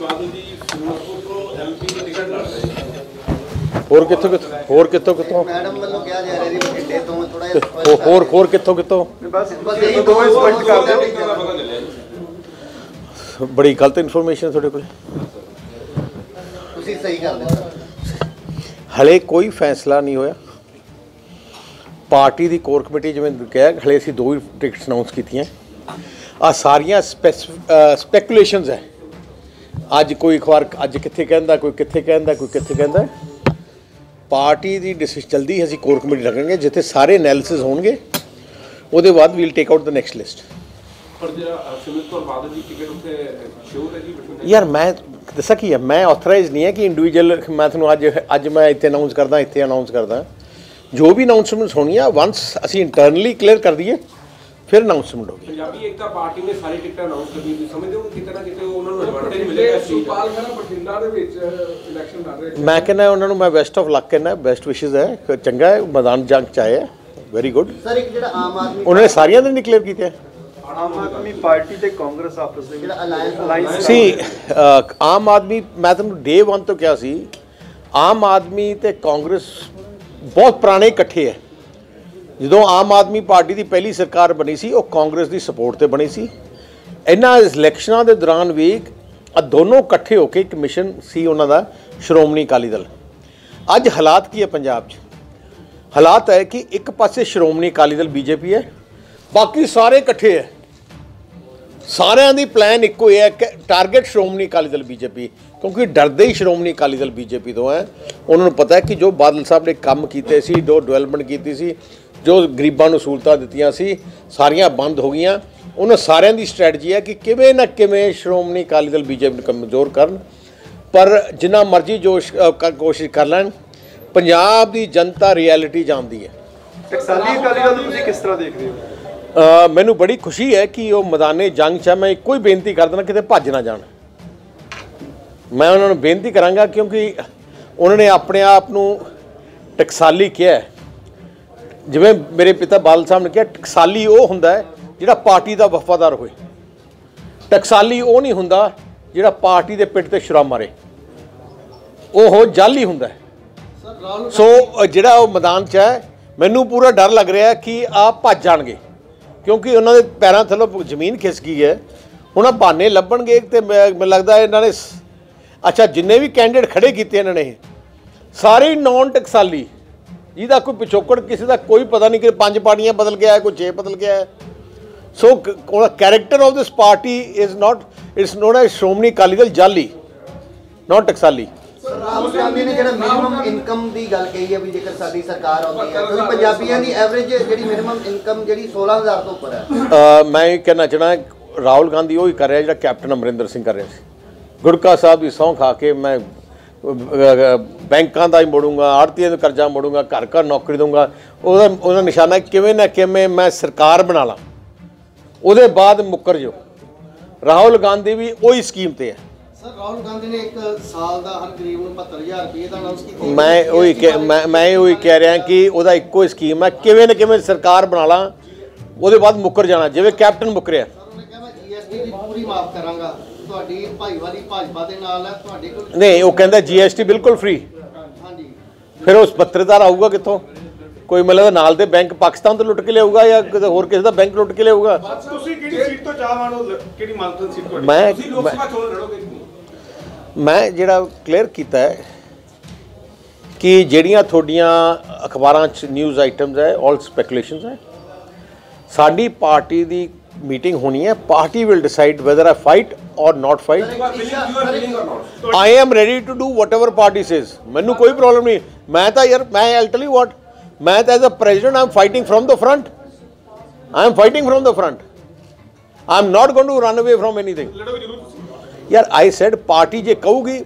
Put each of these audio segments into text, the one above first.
ਬਾਦਲ ਜੀ ਫਿਰੋਜ਼ਪੁਰ ਤੋਂ ਐਮਪੀ ਦੀ ਟਿਕਟ ਲੜ ਰਹੇ ਨੇ ਹੋਰ ਕਿੱਥੋਂ ਕਿੱਥੋਂ ਹੋਰ ਕਿੱਥੋਂ ਕਿੱਥੋਂ? ਮੈਡਮ ਵੱਲੋਂ ਕਿਹਾ ਜਾ ਰਿਹਾ ਜੀ ਬਠਿੰਡੇ ਤੋਂ ਥੋੜਾ ਜਿਹਾ ਹੋ- ਹੋਰ ਹੋਰ ਕਿੱਥੋਂ ਕਿੱਥੋਂ? ਬਸ ਬਸ ਇਹ ਦੋਵੇਂ ਸਪਸ਼ਟ ਕਰ ਦਿਓ ਬੜੀ ਗਲਤ ਇਨਫੋਰਮੇਸ਼ਨ ਤੁਹਾਡੇ ਕੋਲ। ਤੁਸੀਂ ਸਹੀ ਕਰ ਦਿਓ ਹਲੇ ਕੋਈ ਫੈਸਲਾ ਨਹੀਂ ਹੋਇਆ। ਪਾਰਟੀ ਦੀ ਕੋਰ ਕਮੇਟੀ ਜਿਵੇਂ ਕਿਹਾ ਹਲੇ ਅਸੀਂ ਦੋ ਹੀ ਟਿਕਟਸ ਅਨਾਉਂਸ ਕੀਤੀਆਂ। ਆ ਸਾਰੀਆਂ ਸਪੈਕੂਲੇਸ਼ਨਸ ਹੈ। ਅੱਜ ਕੋਈ ਅਖਬਾਰ ਅੱਜ ਕਿੱਥੇ ਕਹਿੰਦਾ ਕੋਈ ਕਿੱਥੇ ਕਹਿੰਦਾ ਕੋਈ ਕਿੱਥੇ ਕਹਿੰਦਾ? ਪਾਰਟੀ ਦੀ ਡਿਸੀਜਨ ਜਲਦੀ ਅਸੀਂ ਕੋਰ ਕਮੇਟੀ ਰੱਖਾਂਗੇ ਜਿੱਥੇ ਸਾਰੇ ਐਨਾਲਿਸਿਸ ਹੋਣਗੇ ਉਹਦੇ ਬਾਅਦ we'll take out the next list ਪਰ ਜਿਹੜਾ ਸਿਮਰਤ ਕੌਰ ਬਾਦਲ ਜੀ ਟਿਕਟ ਉੱਥੇ ਸ਼ੋਰ ਹੈ ਜੀ ਬਠਿੰਡੇ ਯਾਰ ਮੈਂ ਦੱਸਾਂ ਕੀ ਹੈ ਮੈਂ ਆਥੋਰਾਈਜ਼ ਨਹੀਂ ਹੈ ਕਿ ਇੰਡੀਵਿਜੂਅਲ ਮੈਂ ਤੁਹਾਨੂੰ ਅੱਜ ਅੱਜ ਮੈਂ ਇੱਥੇ ਅਨਾਉਂਸ ਕਰਦਾ ਇੱਥੇ ਅਨਾਉਂਸ ਕਰਦਾ। ਜੋ ਵੀ ਅਨਾਉਂਸਮੈਂਟਸ ਹੋਣੀਆਂ ਵਾਂਸ ਅਸੀਂ ਇੰਟਰਨਲੀ ਕਲੀਅਰ ਕਰ ਦਈਏ ਫਿਰ ਅਨਾਉਂਸਮੈਂਟ ਹੋਗੀ ਪੰਜਾਬੀ ਏਕਤਾ ਪਾਰਟੀ ਨੇ ਸਾਰੀ ਟਿਕਟਾਂ ਅਨਾਉਂਸ ਕਰ ਦਿੱਤੀ ਸਮਝਦੇ ਹੋ ਕਿ ਕਿਤੇ ਨਾ ਕਿਤੇ ਉਹਨਾਂ ਨੂੰ ਐਡਵਾਂਟੇਜ ਮਿਲੇਗਾ ਸੁਪਾਲ ਖੜਾ ਬਠਿੰਡਾ ਦੇ ਵਿੱਚ ਇਲੈਕਸ਼ਨ ਲੜ ਰਹੇ ਮੈਂ ਕਹਿੰਦਾ ਉਹਨਾਂ ਨੂੰ ਮੈਂ ਬੈਸਟ ਆਫ ਲੱਕ ਕਹਿੰਦਾ ਬੈਸਟ ਵਿਸ਼ੇਸ ਹੈ। ਚੰਗਾ ਹੈ ਮੈਦਾਨ ਜੰਗ ਚ ਆਏ ਹੈ। ਵੈਰੀ ਗੁੱਡ ਸਰ ਇੱਕ ਜਿਹੜਾ ਆਮ ਆਦਮੀ ਉਹਨਾਂ ਨੇ ਸਾਰੀਆਂ ਦੇ ਡਿਕਲੇਅਰ ਕੀਤੇ ਹੈ। ਆਮ ਆਦਮੀ ਪਾਰਟੀ ਤੇ ਕਾਂਗਰਸ ਆਪਸ ਦੇ ਵਿੱਚ। ਜਿਹੜਾ ਅਲਾਈਅੰਸ ਸੀ ਆਮ ਆਦਮੀ ਮੈਂ ਤੁਹਾਨੂੰ ਡੇ 1 ਤੋਂ ਕਿਹਾ ਸੀ ਆਮ ਆਦਮੀ ਤੇ ਕਾਂਗਰਸ ਬਹੁਤ ਪੁਰਾਣੇ ਇਕੱਠੇ ਹੈ। ਜਦੋਂ ਆਮ ਆਦਮੀ ਪਾਰਟੀ ਦੀ ਪਹਿਲੀ ਸਰਕਾਰ ਬਣੀ ਸੀ, ਉਹ ਕਾਂਗਰਸ ਦੀ ਸਪੋਰਟ ਤੇ ਬਣੀ ਸੀ। ਇਹਨਾਂ ਇਲੈਕਸ਼ਨਾਂ ਦੇ ਦੌਰਾਨ ਵੀ ਆ ਦੋਨੋਂ ਇਕੱਠੇ ਹੋ ਕੇ ਇੱਕ ਮਿਸ਼ਨ ਸੀ ਉਹਨਾਂ ਦਾ, ਸ਼੍ਰੋਮਣੀ ਅਕਾਲੀ ਦਲ। ਅੱਜ ਹਾਲਾਤ ਕੀ ਹੈ ਪੰਜਾਬ 'ਚ? ਹਾਲਾਤ ਹੈ ਕਿ ਇੱਕ ਪਾਸੇ ਸ਼੍ਰੋਮਣੀ ਅਕਾਲੀ ਦਲ ਬੀਜੇਪੀ ਹੈ, ਬਾਕੀ ਸਾਰੇ ਇਕੱਠੇ ਹੈ। ਸਾਰਿਆਂ ਦੀ ਪਲਾਨ ਇੱਕੋ ਹੀ ਹੈ ਕਿ ਟਾਰਗੇਟ ਸ਼੍ਰੋਮਣੀ ਅਕਾਲੀ ਦਲ ਬੀਜੇਪੀ, ਕਿਉਂਕਿ ਡਰਦੇ ਹੀ ਸ਼੍ਰੋਮਣੀ ਅਕਾਲੀ ਦਲ ਬੀਜੇਪੀ ਤੋਂ ਹੈ। ਉਹਨਾਂ ਨੂੰ ਪਤਾ ਹੈ ਕਿ ਜੋ ਬਾਦਲ ਸਾਹਿਬ ਨੇ ਕੰਮ ਕੀਤੇ ਸੀ, ਜੋ ਡਿਵੈਲਪਮੈਂਟ ਕੀਤੀ ਸੀ ਜੋ ਗਰੀਬਾਂ ਨੂੰ ਸਹੂਲਤਾਂ ਦਿੱਤੀਆਂ ਸੀ ਸਾਰੀਆਂ ਬੰਦ ਹੋ ਗਈਆਂ। ਉਹਨਾਂ ਸਾਰਿਆਂ ਦੀ ਸਟ੍ਰੈਟਜੀ ਹੈ ਕਿ ਕਿਵੇਂ ਨਾ ਕਿਵੇਂ ਸ਼੍ਰੋਮਣੀ ਅਕਾਲੀ ਦਲ ਬੀਜੇਪੀ ਨੂੰ ਕਮਜ਼ੋਰ ਕਰਨ। ਪਰ ਜਿੰਨਾ ਮਰਜ਼ੀ ਜੋਸ਼ ਕੋਸ਼ਿਸ਼ ਕਰ ਲੈਣ ਪੰਜਾਬ ਦੀ ਜਨਤਾ ਰਿਐਲਿਟੀ ਜਾਣਦੀ ਹੈ। ਟਕਸਾਲੀ ਅਕਾਲੀ ਦਲ ਨੂੰ ਤੁਸੀਂ ਕਿਸ ਤਰ੍ਹਾਂ ਦੇਖਦੇ ਹੋ? ਮੈਨੂੰ ਬੜੀ ਖੁਸ਼ੀ ਹੈ ਕਿ ਉਹ ਮੈਦਾਨੇ ਜੰਗ 'ਚ ਮੈਂ ਇੱਕੋ ਹੀ ਬੇਨਤੀ ਕਰ ਦੇਣਾ ਕਿਤੇ ਭੱਜ ਨਾ ਜਾਣ। ਮੈਂ ਉਹਨਾਂ ਨੂੰ ਬੇਨਤੀ ਕਰਾਂਗਾ ਕਿਉਂਕਿ ਉਹਨਾਂ ਨੇ ਆਪਣੇ ਆਪ ਨੂੰ ਟਕਸਾਲੀ ਕਿਹਾ। ਜਿਵੇਂ ਮੇਰੇ ਪਿਤਾ ਬਾਦਲ ਸਾਹਿਬ ਨੇ ਕਿਹਾ, ਟਕਸਾਲੀ ਉਹ ਹੁੰਦਾ ਹੈ ਜਿਹੜਾ ਪਾਰਟੀ ਦਾ ਵਫਾਦਾਰ ਹੋਏ। ਟਕਸਾਲੀ ਉਹ ਨਹੀਂ ਹੁੰਦਾ ਜਿਹੜਾ ਪਾਰਟੀ ਦੇ ਪਿੱਠ ਤੇ ਸ਼ੁਰਾ ਮਾਰੇ। ਉਹ ਜਾਲੀ ਹੁੰਦਾ ਸੋ ਜਿਹੜਾ ਉਹ ਮੈਦਾਨ 'ਚ ਹੈ, ਮੈਨੂੰ ਪੂਰਾ ਡਰ ਲੱਗ ਰਿਹਾ ਕਿ ਆ ਭੱਜ ਜਾਣਗੇ। ਕਿਉਂਕਿ ਉਹਨਾਂ ਦੇ ਪੈਰਾਂ ਥੱਲੋਂ ਜ਼ਮੀਨ ਖਿਸਕ ਗਈ ਹੈ। ਹੁਣ ਆਹ ਬਹਾਨੇ ਲੱਭਣਗੇ ਤੇ ਮੈਂ- ਮੈਨੂੰ ਲੱਗਦਾ ਇਹਨਾਂ ਨੇ ਅੱਛਾ, ਜਿੰਨੇ ਵੀ ਕੈਂਡੀਡੇਟ ਖੜੇ ਕੀਤੇ ਇਹਨਾਂ ਨੇ, ਸਾਰੇ ਨਾਨ ਟਕਸਾਲੀ ਜਿਹਦਾ ਕੋਈ ਪਿਛੋਕੜ ਕਿਸੇ ਦਾ ਕੋਈ ਪਤਾ ਨਹੀਂ ਕਿ ਪੰਜ ਪਾਰਟੀਆਂ ਬਦਲ ਗਿਆ ਹੈ ਕੋਈ ਛੇ ਬਦਲ ਗਿਆ ਹੈ। ਸੋ ਉਹਦਾ character of this party is not it's not as Shiromani Akali Dal ਜਾਲੀ ਨਾਟ ਟਕਸਾਲੀ। ਰਾਹੁਲ ਗਾਂਧੀ ਨੇ ਜਿਹੜਾ ਮਿਨੀਮਮ ਇਨਕਮ ਦੀ ਗੱਲ ਕਹੀ ਹੈ ਵੀ ਜੇਕਰ ਸਾਡੀ ਸਰਕਾਰ ਆਉਂਦੀ ਹੈ ਕਿਉਂਕਿ ਪੰਜਾਬੀਆਂ ਦੀ ਐਵਰੇਜ ਜਿਹੜੀ ਮਿਨੀਮਮ ਇਨਕਮ ਜਿਹੜੀ 16000 ਤੋਂ ਉੱਪਰ ਹੈ। ਅ, ਮੈਂ ਇਹ ਕਹਿਣਾ ਚਾਹਣਾ ਰਾਹੁਲ ਗਾਂਧੀ ਉਹ ਹੀ ਕਰ ਰਿਹਾ ਜਿਹੜਾ ਕੈਪਟਨ ਅਮਰਿੰਦਰ ਸਿੰਘ ਕਰ ਰਿਹਾ ਸੀ। ਗੁਰਕਾ ਸਾਹਿਬ ਦੀ ਸਹੁੰ ਖਾ ਕੇ ਮੈਂ ਬੈਂਕਾਂ ਦਾ ਹੀ ਮੋੜੂੰਗਾ ਆੜਤੀਆਂ ਦਾ ਕਰਜ਼ਾ ਮੋੜੂੰਗਾ ਘਰ ਘਰ ਨੌਕਰੀ ਦਊਂਗਾ। ਉਹਦਾ ਉਹਦਾ ਨਿਸ਼ਾਨਾ ਕਿਵੇਂ ਨਾ ਕਿਵੇਂ ਮੈਂ ਸਰਕਾਰ ਬਣਾ ਲਾਂ। ਉਹਦੇ ਬਾਅਦ ਮੁੱਕਰ ਜੋ ਰਾਹੁਲ ਗਾਂਧੀ ਵੀ ਉਹੀ ਸਕੀਮ ਤੇ ਹੈ। ਸਰ ਰਾਹੁਲ ਗਾਂਧੀ ਨੇ ਇੱਕ ਸਾਲ ਦਾ ਹਰ ਗਰੀਬ ਨੂੰ 75000 ਰੁਪਏ ਦਾ ਅਨਾਉਂਸ ਕੀਤਾ ਮੈਂ ਉਹੀ ਮੈਂ ਮੈਂ ਉਹੀ ਕਹਿ ਰਿਹਾ ਕਿ ਉਹਦਾ ਇੱਕੋ ਹੀ ਸਕੀਮ ਹੈ। ਕਿਵੇਂ ਨਾ ਕਿਵੇਂ ਸਰਕਾਰ ਬਣਾ ਲਾਂ ਉਹਦੇ ਬਾਅਦ ਮੁੱਕਰ ਜਾਣਾ ਜਿਵੇਂ ਕੈਪਟਨ ਮੁੱਕਰਿਆ ਉਹਨੇ ਕਿਹਾ ਮੈਂ ਜੀਐਸਟੀ ਦੀ ਪੂਰੀ ਮਾਫ ਕਰਾਂਗਾ। ਤੁਹਾਡੀ ਭਾਈਵਾਲੀ ਭਾਜਪਾ ਦੇ ਨਾਲ ਹੈ ਤੁਹਾਡੇ ਕੋਲ ਨਹੀਂ ਉਹ ਕਹਿੰਦਾ ਜੀਐਸਟੀ ਬਿਲਕੁਲ ਫ੍ਰੀ ਹਾਂਜੀ। ਫਿਰ ਉਸ ਪੱਤਰਦਾਰ ਆਊਗਾ ਕਿੱਥੋਂ? ਕੋਈ ਮਤਲਬ ਨਾਲ ਦੇ ਬੈਂਕ ਪਾਕਿਸਤਾਨ ਤੋਂ ਲੁੱਟ ਕੇ ਲਿਆਊਗਾ ਜਾਂ ਕਿਤੇ ਹੋਰ ਕਿਸੇ ਦਾ ਬੈਂਕ ਲੁੱਟ ਕੇ ਲਿਆਊਗਾ? ਤੁਸੀਂ ਕਿਹੜੀ ਸੀਟ ਤੋਂ ਚਾਹਵਾਨ ਹੋ ਕਿਹੜੀ ਮਨਪਸੰਦ ਸੀਟ ਤੁਹਾਡੀ? ਮੈਂ ਤੁਸੀਂ ਲੋਕ ਸਭਾ ਚੋਣ ਲੜੋਗੇ ਕਿ ਨਹੀਂ? ਮੈਂ ਜਿਹੜਾ ਕਲੀਅਰ ਕੀਤਾ ਹੈ ਕਿ ਜਿਹੜੀਆਂ ਤੁਹਾਡੀਆਂ ਅਖਬਾਰਾਂ 'ਚ ਨਿਊਜ਼ ਆਈਟਮਸ ਹੈ ਆਲ ਸਪੈਕੂਲੇਸ਼ਨਸ ਹੈ ਸਾਡੀ ਪਾਰਟੀ ਦੀ ਮੀਟਿੰਗ ਹੋਣੀ ਹੈ party will decide whether I fight or not fight you are willing you are willing or not I am ready to do whatever party says ਮੈਨੂੰ ਕੋਈ ਪ੍ਰੋਬਲਮ ਨਹੀਂ ਮੈਂ ਤਾਂ ਯਾਰ ਮੈਂ ਆਈ ਟੈਲ ਯੂ ਵਾਟ ਮੈਂ ਤਾਂ as a president I am fighting from the front I am fighting from the front I am not going to run away from anything ਲੜੋਗੇ ਜ਼ਰੂਰ ਤੁਸੀਂ ਯਾਰ ਆਈ ਸੈਡ ਪਾਰਟੀ ਜੇ ਕਹੂਗੀ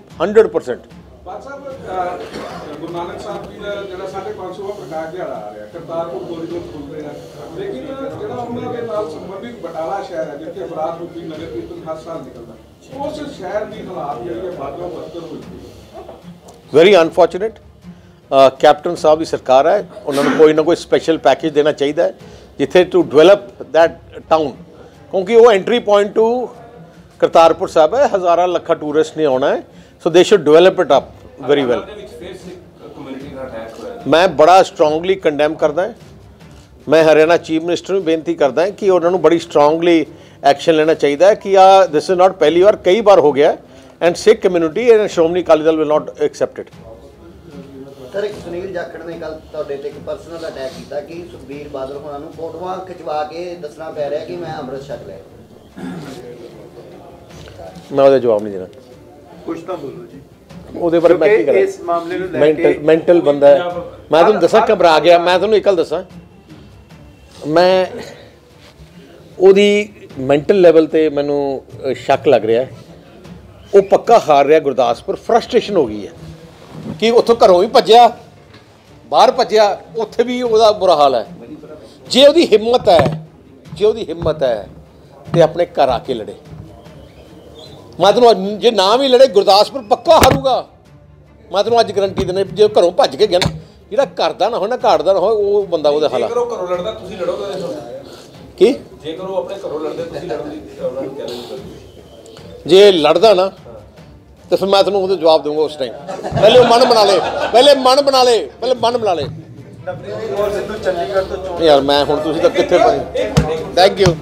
100% ਬਾਦ ਸਾਹਿਬ ਅਹ, ਗੁਰੂ ਨਾਨਕ ਸਾਹਿਬ ਜੀ ਦਾ ਜਿਹੜਾ 550 ਪ੍ਰਕਾਸ਼ ਦਿਹਾੜਾ ਆ ਰਿਹਾ ਕਰਤਾਰਪੁਰ ਕੋਰੀਡੋਰ ਖੁੱਲ ਰਿਹਾ ਲੇਕਿਨ ਜਿਹੜਾ ਉਹਨਾਂ ਦੇ ਨਾਲ ਸੰਬੰਧਿਤ ਬਟਾਲਾ ਸ਼ਹਿਰ ਹੈ ਜਿੱਥੇ ਬਰਾਤ ਰੂਪੀ ਨਗਰ ਕੀਰਤਨ ਹਰ ਸਾਲ ਨਿਕਲਦਾ ਉਸ ਸ਼ਹਿਰ ਦੀ ਹਾਲਾਤ ਜਿਹੜੀ ਹੈ ਬਾਦਲੋਂ ਬਦਤਰ ਹੋਈ ਵੈਰੀ ਅਨਫੋਰਚੂਨੇਟ ਕੈਪਟਨ ਸਾਹਿਬ ਦੀ ਸਰਕਾਰ ਹੈ ਉਹਨਾਂ ਨੂੰ ਕੋਈ ਨਾ ਕੋਈ ਸਪੈਸ਼ਲ ਪੈਕੇਜ ਦੇਣਾ ਚਾਹੀਦਾ ਹੈ ਜਿੱਥੇ ਟੂ ਡਿਵੈਲਪ ਦੈਟ ਟਾਊਨ ਕਿਉਂਕਿ ਉਹ entry point to Kartarpur Sahib ਹੈ ਹਜ਼ਾਰਾਂ ਲੱਖਾਂ ਟੂਰਿਸਟ ਨੇ ਆਉਣਾ ਹੈ so they should develop it up very well ਦੇ ਵਿੱਚ ਫਿਰ ਸਿੱਖ ਕਮਿਊਨਿਟੀ ਦਾ ਅਟੈਕ ਹੋਇਆ ਮੈਂ ਬੜਾ ਸਟਰੋਂਗਲੀ ਕੰਡੈਮ ਕਰਦਾ ਹਾਂ। ਮੈਂ ਹਰਿਆਣਾ ਚੀਫ ਮਿਨਿਸਟਰ ਨੂੰ ਬੇਨਤੀ ਕਰਦਾ ਹਾਂ ਕਿ ਉਹਨਾਂ ਨੂੰ ਬੜੀ ਸਟਰੋਂਗਲੀ ਐਕਸ਼ਨ ਲੈਣਾ ਚਾਹੀਦਾ ਹੈ ਕਿ ਆ ਦਿਸ ਇਜ਼ ਨਾਟ ਪਹਿਲੀ ਵਾਰ ਕਈ ਵਾਰ ਹੋ ਗਿਆ and Sikh community and Shiromani Akali Dal will not accept it sir ਇੱਕ ਸੁਨੀਲ ਜਾਖੜ ਨੇ ਕੱਲ ਤੁਹਾਡੇ ਤੇ ਇੱਕ ਪਰਸਨਲ ਅਟੈਕ ਕੀਤਾ ਕਿ ਸੁਖਬੀਰ ਬਾਦਲ ਹੋਣਾ ਨੂੰ ਫੋਟੋਆਂ ਖਿਚਵਾ ਕੇ ਦੱਸਣਾ ਪੈ ਰਿਹਾ ਕਿ ਮੈਂ ਅੰਮ੍ਰਿਤ ਛਕ ਲਿਆ। ਮੈਂ ਉਹਦਾ ਜਵਾਬ ਨਹੀਂ ਦੇਣਾ। ਕੁਝ ਤਾਂ ਬੋਲੋ ਜੀ। ਉਹਦੇ ਬਾਰੇ ਮੈਂ ਕੀ ਕਰਾਂ? ਇਸ ਮਾਮਲੇ ਨੂੰ ਲੈ ਕੇ ਮੈਂਟਲ ਬੰਦਾ ਹੈ। ਮੈਂ ਤੁਹਾਨੂੰ ਦੱਸਾਂ ਘਬਰਾ ਗਿਆ। ਮੈਂ ਤੁਹਾਨੂੰ ਇੱਕ ਗੱਲ ਦੱਸਾਂ। ਮੈਂ ਉਹਦੀ ਮੈਂਟਲ ਲੈਵਲ ਤੇ ਮੈਨੂੰ ਸ਼ੱਕ ਲੱਗ ਰਿਹਾ ਉਹ ਪੱਕਾ ਹਾਰ ਰਿਹਾ ਗੁਰਦਾਸਪੁਰ। ਫਰਸਟ੍ਰੇਸ਼ਨ ਹੋ ਗਈ ਹੈ। ਕਿ ਉੱਥੋਂ ਘਰੋਂ ਵੀ ਭੱਜਿਆ ਬਾਹਰ ਭੱਜਿਆ ਉੱਥੇ ਵੀ ਉਹਦਾ ਬੁਰਾ ਹਾਲ ਹੈ। ਜੇ ਉਹਦੀ ਹਿੰਮਤ ਹੈ ਜੇ ਉਹਦੀ ਹਿੰਮਤ ਹੈ ਤੇ ਆਪਣੇ ਘਰ ਆ ਕੇ ਲੜੇ। ਮੈਂ ਤੈਨੂੰ ਜੇ ਨਾ ਵੀ ਲੜੇ ਗੁਰਦਾਸਪੁਰ ਪੱਕਾ ਹਾਰੂਗਾ। ਮੈਂ ਤੈਨੂੰ ਅੱਜ ਗਰੰਟੀ ਦਿੰਦਾ ਜੇ ਘਰੋਂ ਭੱਜ ਕੇ ਗਿਆ ਨਾ ਜਿਹੜਾ ਘਰ ਦਾ ਨਾ ਹੋਏ ਨਾ ਘਾਟ ਦਾ ਨਾ ਹੋਏ ਉਹ ਬੰਦਾ ਉਹਦੇ ਹਾਲਾ ਜੇਕਰ ਉਹ ਘਰੋਂ ਲੜਦਾ ਤੁਸੀਂ ਲੜੋਗੇ ਕੀ? ਜੇਕਰ ਉਹ ਆਪਣੇ ਘਰੋਂ ਲੜਦੇ ਤੁਸੀਂ ਕਰੋਗੇ ਜੇ ਲੜਦਾ ਨਾ ਤੇ ਫਿਰ ਮੈਂ ਤੈਨੂੰ ਉਹਦਾ ਜਵਾਬ ਦਊਂਗਾ ਉਸ ਟਾਈਮ ਪਹਿਲੇ ਉਹ ਮਨ ਬਣਾ ਲੇ ਪਹਿਲੇ ਮਨ ਬਣਾ ਲੇ ਪਹਿਲੇ ਮਨ ਬਣਾ ਲੇ। ਯਾਰ ਮੈਂ ਹੁਣ ਤੁਸੀਂ ਤਾਂ ਕਿੱਥੇ ਪਏ ਥੈਂਕ ਯੂ